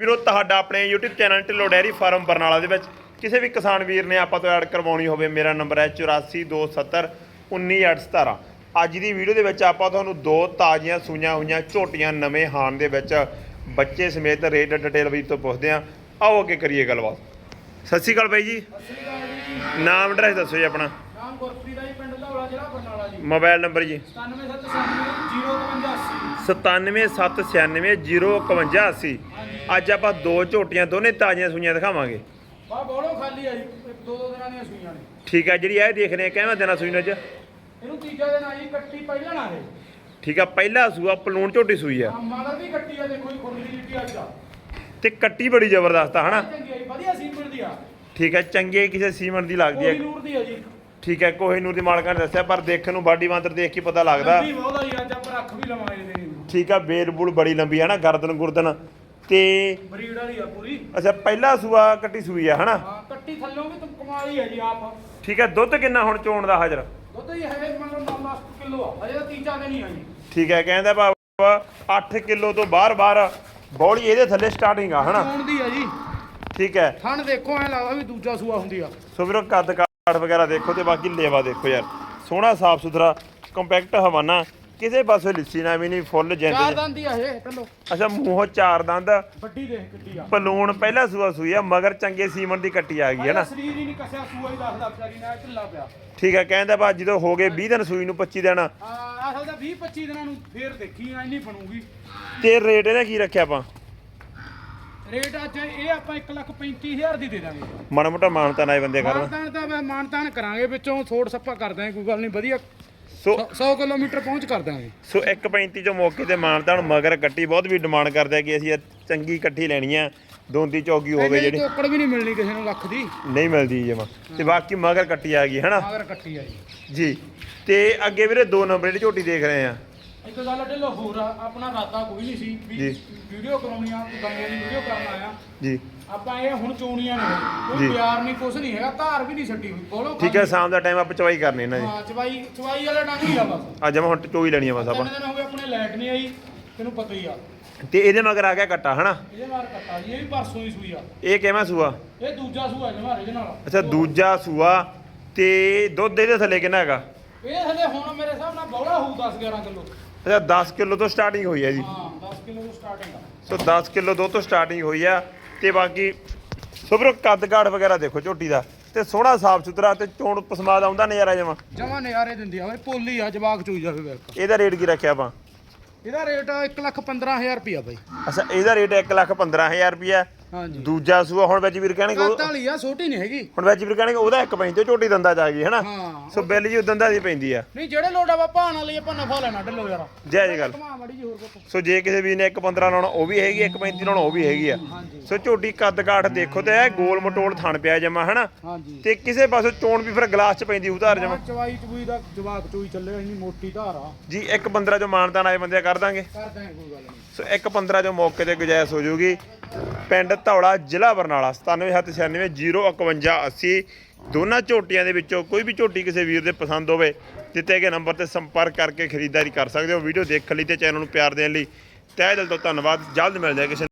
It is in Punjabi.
ਵੀਰੋ ਤੁਹਾਡਾ ਆਪਣੇ YouTube channel Dhillon dairy farm Barnala ਦੇ ਵਿੱਚ ਕਿਸੇ ਵੀ ਕਿਸਾਨ ਵੀਰ ਨੇ ਆਪਾਂ ਤੋਂ ਐਡ ਕਰਵਾਉਣੀ ਹੋਵੇ ਮੇਰਾ ਨੰਬਰ ਹੈ 8427 19817 ਅੱਜ ਦੀ ਵੀਡੀਓ ਦੇ ਵਿੱਚ ਆਪਾਂ ਤੁਹਾਨੂੰ ਦੋ ਤਾਜ਼ੀਆਂ ਸੂਈਆਂ ਹੋਈਆਂ ਝੋਟੀਆਂ ਨਵੇਂ ਹਾਨ ਦੇ ਵਿੱਚ ਬੱਚੇ ਸਮੇਤ ਰੇਟ ਡਿਟੇਲ ਵੀ ਤੋਂ ਪੁੱਛਦੇ ਹਾਂ। ਆਓ ਅੱਗੇ ਕਰੀਏ ਗੱਲਬਾਤ। ਸਤਿ ਸ਼੍ਰੀ ਅਕਾਲ ਬਾਈ ਜੀ। ਨਾਮ ਐਡਰੈਸ ਦੱਸੋ ਜੀ ਆਪਣਾ। ਨਾਮ ਗੁਰਪ੍ਰੀਤ ਆ ਲੌਲਾ ਜ਼ਿਲ੍ਹਾ ਬਰਨਾਲਾ ਜੀ? ਮੋਬਾਈਲ ਨੰਬਰ ਜੀ। 97790580 9779051051 ਅੱਜ ਆਪਾਂ ਦੋ ਝੋਟੀਆਂ ਦੋਨੇ ਤਾਜ਼ੀਆਂ ਸੂਈਆਂ ਦਿਖਾਵਾਂਗੇ। ਬਾ ਬੋਲੋ ਖਾਲੀ ਆ ਜੀ। ਦੋ ਦੋ ਦਿਨਾਂ ਦੀਆਂ ਸੂਈਆਂ ਨੇ। ਠੀਕ ਹੈ ਜਿਹੜੀ ਇਹ ਦੇਖ ਰਹੇ ਆ ਕਿਵੇਂ ਦੇਣਾ ਸੂਈ ਨੂੰ ਅੱਜ? ਇਹਨੂੰ ਤੀਜਾ ਦਿਨ ਆ ਜੀ ਕੱਟੀ ਪਹਿਲਾਂ ਨਾ ਇਹ। ਠੀਕ ਆ ਪਹਿਲਾ ਸੂਆ ਪਲੂਣ ਝੋਟੀ ਸੂਈ ਆ। ਆ ਮਗਰ ਵੀ ਕੱਟੀ ਆ ਦੇਖੋ ਜੀ ਖੁਰਲੀ ਲਿੱਟੀ ਅੱਜ ਆ। ਤੇ ਕੱਟੀ ਬੜੀ ਜ਼ਬਰਦਸਤ ਆ ਹਨਾ? ਆ ਵਧੀਆ ਸੀਮਨ ਦੀ ਆ। ਠੀਕ ਹੈ ਚੰਗੇ ਕਿਸੇ ਸੀਮਨ ਦੀ ਲੱਗਦੀ ਕੋਈ ਹੈ ਨੂਰ ਦੀ ਆ ਜੀ। ਠੀਕ ਹੈ ਕੋਹੀਨੂਰ ਦੀ ਮਾਲਕਾਂ ਨੇ ਦੱਸਿਆ ਪਰ ਦੇਖਣ ਨੂੰ ਬਾਡੀ ਬਾਂਦਰ ਦੇਖ ਕੇ ਪਤਾ ਲੱਗਦਾ। ਲੰਬੀ ਬਹੁਤ ਆ ਜੀ ਅੱਜ ਆਪਾਂ ਰੱਖ ਵੀ ਲਵਾਂਗੇ ਇਹਦੇ। ਨੂੰ ਠੀਕ ਆ ਬੇਲ ਬੁਲ ਬੜੀ ਲੰਬੀ ਹੈ ਨਾ ਗਰਦਨ ਗੁਰਦਨ। ਤੇ ਬਰੀਡ ਵਾਲੀ ਆ ਪੂਰੀ। ਅੱਛਾ ਪਹਿਲਾ ਸੂਆ ਕੱਟੀ ਸੂਈ ਆ ਹਨਾ? ਹਾਂ ਕੱਟੀ ਥੱਲੋਂ ਵੀ ਤੁਮ ਕਮਾਲ ਹੀ ਆ ਜੀ ਆਪ। ਠੀਕ ਹੈ ਦੁੱਧ ਕਿੰਨਾ ਹੁਣ ਚੋਣ ਦਾ ਹਾਜ਼ਰ? ਦੁੱਧ ਹੀ ਹੈ ਮਤਲਬ 9 ਕਿਲੋ ਆ ਅਜੇ ਤਾਂ ਤੀਜਾ ਦਿਨ ਹੀ ਆ ਜੀ। ਠੀਕ ਹੈ ਕਹਿੰਦਾ ਬਾਬਾ 8 ਕਿਲੋ ਤੋਂ ਬਾਹਰ-ਬਾਹਰ ਬੌਲੀ ਇਹਦੇ ਥੱਲੇ ਸਟਾਰਟਿੰਗ ਆ ਹਨਾ? ਚੋਣ ਦੀ ਆ ਜੀ। ਠੀਕ ਹੈ। ਥਣ ਦੇਖੋ ਐ ਲੱਗਦਾ ਵੀ ਦੂਜਾ ਸੂਆ ਹੁੰਦੀ ਆ। ਸੋ ਵੀਰੋ ਕੱਦ ਕਾਠ ਵਗੈਰਾ ਦੇਖੋ ਤੇ ਬਾਕੀ ਲੇਵਾ ਦੇਖੋ ਯਾਰ। ਸੋਹਣਾ ਸਾਫ਼ ਸੁਥਰਾ ਕੰਪੈਕਟ ਹਵਾਨਾ। ਕਿਸੇ ਪਾਸੇ ਲਿੱਸੀ ਨਾ ਵੀ ਨਹੀਂ ਫੁੱਲ ਚਾਰ ਜਿੰਦ ਦੰਦ ਹੀ ਆ ਇਹ ਅੱਛਾ ਮੂੰਹੋਂ ਚਾਰ ਦੰਦ। ਵੱਡੀ ਦੇਖ ਕਿੱਡੀ ਆ। ਪਲੂਣ ਪਹਿਲਾ ਸੂਆ ਸੂਈ ਆ ਮਗਰ ਚੰਗੇ ਸੀਮਨ ਦੀ ਕੱਟੀ ਆ ਗਈ ਹੈ ਨਾ। ਸਰੀਰ ਹੀ ਨਹੀਂ ਕੱਸਿਆ ਸੂਆ ਹੀ ਦੱਸਦਾ ਵਿਚਾਰੀ ਨੇ ਢਿੱਲਾ ਪਿਆ। ਠੀਕ ਹੈ ਕਹਿੰਦਾ ਬਾ ਜਦੋਂ ਹੋ ਗਏ 20 ਦਿਨ ਸੂਈ ਨੂੰ 25 ਦਿਨ। ਆ ਅਸਲ ਤਾਂ 20 25 ਦਿਨਾਂ ਨੂੰ ਫੇਰ ਦੇਖੀ ਨਹੀਂ ਬਣੂਗੀ। ਤੇ ਰੇਟ ਇਹਦਾ ਕੀ ਰੱਖਿਆ ਆਪਾਂ? ਰੇਟ ਅੱਜ ਇਹ ਆਪਾਂ 1 ਲੱਖ 35000 ਦੀ ਦੇ ਦਾਂਗੇ। ਮਾੜਾ ਮੋਟਾ ਮਾਨਤਾ ਨਾਏ ਬੰਦੇ ਕਰਨ ਮਾਨਤਾਨ ਤਾਂ ਮੈਂ ਮਾਨਤਾਨ ਕਰਾਂਗੇ ਵਿੱਚੋਂ ਥੋੜ ਸੱਪਾ ਕਰ ਦਾਂਗੇ ਕੋਈ ਗੱਲ ਨਹੀਂ ਵਧੀਆ। ਸੋ 100 ਕਿਲੋਮੀਟਰ ਪਹੁੰਚ ਕਰ ਦਾਂਗੇ। ਸੋ 1.35 ਚੋਂ ਮੌਕੇ ਤੇ ਮਾਨਤਾ ਹੁਣ ਮਗਰ ਕੱਟੀ ਬਹੁਤ ਵੀ ਡਿਮਾਂਡ ਕਰਦੇ ਆ ਕਿ ਅਸੀਂ ਇਹ ਚੰਗੀ ਇਕੱਠੀ ਲੈਣੀ ਆ। ਦੋਂਦੀ ਚੌਗੀ ਹੋਵੇ ਜਿਹੜੀ। ਤੋਕੜ ਵੀ ਨਹੀਂ ਮਿਲਣੀ ਕਿਸੇ ਨੂੰ ਲੱਖ ਦੀ। ਨਹੀਂ ਮਿਲਦੀ ਜਮਾ। ਤੇ ਬਾਕੀ ਮਗਰ ਕੱਟੀ ਆ ਗਈ ਹਨਾ? ਮਗਰ ਕੱਟੀ ਆ ਜੀ। ਜੀ। ਤੇ ਅੱਗੇ ਵੀਰੇ ਦੋ ਨੰਬਰ ਜਿਹੜੀ ਝੋਟੀ ਦੇਖ ਰਹੇ ਆ। ਇੱਕ ਗੱਲ ਢਿੱਲੋ ਹੋਰ ਆ ਆਪਣਾ ਇਰਾਦਾ ਕੋਈ ਨਹੀਂ ਸੀ ਵੀ ਜੀ। ਵੀਡੀਓ ਕਰਾਉਣੀ ਆ ਗੰਮੇ ਦੀ ਵੀਡੀਓ ਕਰਨ ਆਇਆ। ਜੀ। ਆਪਾਂ ਇਹ ਹੁਣ ਚੋਣੀਆਂ ਨੇ। ਜੀ। ਕੋਈ ਪਿਆਰ ਨਹੀਂ ਕੁਛ ਨਹੀਂ ਹੈਗਾ ਧਾਰ ਵੀ ਨਹੀਂ ਛੱਡੀ ਹੋਈ। ਬੋਲੋ ਠੀਕ ਹੈ ਸ਼ਾਮ ਦਾ ਟਾਈਮ ਆਪਾਂ ਚਵਾਈ ਕਰਨੀ ਇਹਨਾਂ ਦੀ। ਹਾਂ ਚਵਾਈ ਚਵਾਈ ਵਾਲਾ ਡੰਗ ਹੀ ਆ ਬਸ। ਅੱਜ ਮੈਂ ਹੁਣ ਚੋਈ ਲੈਣੀ ਆ ਬਸ ਆਪਾਂ। ਤਿੰਨ ਦਿਨ ਹੋ ਗਏ ਆਪਣੇ ਲਾਈਟ ਨਹੀਂ ਆਈ ਤੈਨੂੰ ਪਤਾ ਹੀ ਆ। ਤੇ ਇਹਦੇ ਮਗਰ ਆ ਗਿਆ ਕੱਟਾ ਹਨਾ? ਇਹਦੇ ਮਾਰ ਕੱਟਾ ਜੀ ਇਹ ਵੀ ਪਰਸੋਂ ਹੀ ਸੂਈ ਆ। ਇਹ ਕਿਵੇਂ ਸੂਆ? ਇਹ ਦੂਜਾ ਸੂਆ ਜਮਾ ਇਹਦੇ ਨਾਲ। ਅੱਛਾ ਦੂਜਾ ਸੂਆ ਤੇ ਦੁੱਧ ਇਹਦੇ ਥੱਲੇ ਕਿੰਨਾ ਹੈਗਾ? ਇਹ ਹਲੇ ਹੁਣ ਮੇਰੇ ਹਿਸਾਬ ਨਾਲ ਹੋਊ 10 11 ਕਿਲੋ। ਅੱਛਾ 10 ਕਿਲੋ ਤੋਂ ਸਟਾਰਟਿੰਗ ਹੋਈ ਹੈ ਜੀ। ਹਾਂ 10 ਕਿਲੋ ਤੋਂ ਸਟਾਰਟਿੰਗ ਆ। ਸੋ 10 ਕਿਲੋ ਦੁੱਧ ਤੋਂ ਸਟਾਰਟਿੰਗ ਹੋਈ ਆ ਤੇ ਬਾਕੀ ਸੋ ਵੀਰੋ ਕੱਦ ਕਾਠ ਵਗੈਰਾ ਦੇਖੋ ਝੋਟੀ ਦਾ ਤੇ ਸੋਹਣਾ ਸਾਫ਼ ਸੁਥਰਾ ਤੇ ਚੋਣ ਪਸਮਾਦ ਆਉਂਦਾ ਨਜ਼ਾਰਾ ਜਮਾ। ਜਮਾ ਨਜ਼ਾਰੇ ਦਿੰਦੀ ਆ ਪੋਲੀ ਆ ਜਵਾਕ ਚੋਈ ਜਾਵੇ ਵੇਖ। ਇਹਦਾ ਰੇਟ ਕੀ ਰੱਖਿਆ ਆਪਾਂ? ਇਹਦਾ ਰੇਟ 1 ਲੱਖ 15000 ਰੁਪਿਆ ਬਾਈ। ਅੱਛਾ ਇਹਦਾ ਰੇਟ 1 ਲੱਖ 15000 ਰੁਪਿਆ ਹਾਂਜੀ। ਦੂਜਾ ਸੂਆ ਹੁਣ ਵਿੱਚ ਵੀਰ ਕਹਿਣਗੇ ਉਹ- ਕੱਤ ਵਾਲੀ ਆ ਛੋਟੀ ਨਹੀਂ ਹੈਗੀ। ਹੁਣ ਵਿੱਚ ਵੀਰ ਕਹਿਣਗੇ ਉਹਦਾ ਇੱਕ ਪੈਂਤੀ ਝੋਟੀ ਦੰਦਾ ਚ ਆ ਗਈ ਹੈਨਾ? ਹਾਂ ਸੋ ਬਿੱਲ ਜੀ ਉਦੋਂ ਦਾ ਦੀ ਪੈਂਦੀ ਆ। ਨਹੀਂ ਜਿਹੜੇ ਲੋੜਾ ਵਾ ਭਾਣਾ ਲਈ ਆਪਾਂ ਨਫਾ ਲੈਣਾ ਢਿੱਲੋ ਯਾਰ। ਜੈ ਜੀ ਗੱਲ। ਘਮਾ ਮੜੀ ਜੀ ਹੋਰ ਕੁਛ। ਸੋ ਜੇ ਕਿਸੇ ਵੀਰ ਨੇ 1.15 ਲਾਉਣਾ ਉਹ ਵੀ ਹੈਗੀ 1.35 ਲਾਉਣਾ ਉਹ ਵੀ ਹੈਗੀ ਆ। ਹਾਂਜੀ। ਸੋ ਝੋਟੀ ਕੱਦ ਕਾਠ ਦੇਖੋ ਤੇ ਇਹ ਗੋਲ ਮਟੋਲ ਥਣ ਪਿਆ ਜਮਾ ਹਨਾ? ਹਾਂਜੀ। ਤੇ ਕਿਸੇ ਪਾਸੋਂ ਚੋਣ ਵੀ ਫਿਰ ਗਲਾਸ ਚ ਪੈਂਦੀ ਉਧਾਰ ਜਮਾ। ਚਵਾਈ ਚਬੂਈ ਦਾ ਜਵਾਕ ਚੋਈ ਚੱਲੇ ਇੰਨੀ ਮੋਟੀ ਧਾਰ ਆ। ਜੀ ਇੱਕ 15 ਜੋ ਮਾਨਤਾਨ ਆਏ ਬੰਦੇ ਕਰ ਦਾਂਗੇ। ਕਰ ਦਾਂਗੇ ਕੋਈ ਗੱਲ ਨਹੀਂ। ਸੋ ਇੱਕ 15 ਜੋ ਮੌਕੇ ਤੇ ਗੁਜਾਇਸ਼ ਹੋ ਜੂਗੀ। ਪਿੰਡ ਧੌਲਾ ਜ਼ਿਲ੍ਹਾ ਬਰਨਾਲਾ 9779505180 ਦੋਨਾਂ ਝੋਟੀਆਂ ਦੇ ਵਿੱਚੋਂ ਕੋਈ ਵੀ ਝੋਟੀ ਕਿਸੇ ਵੀਰ ਦੇ ਪਸੰਦ ਹੋਵੇ, ਦਿੱਤੇ ਗਏ ਨੰਬਰ ਤੇ ਸੰਪਰਕ ਕਰਕੇ ਖਰੀਦਦਾਰੀ ਕਰ ਸਕਦੇ ਹੋ। ਵੀਡੀਓ ਦੇਖਣ ਲਈ ਤੇ ਚੈਨਲ ਨੂੰ ਪਿਆਰ ਦੇਣ ਲਈ ਤਹਿ ਦਿਲ ਤੋਂ ਧੰਨਵਾਦ। ਜਲਦ ਮਿਲਦੇ ਹਾਂ ਕਿਸੇ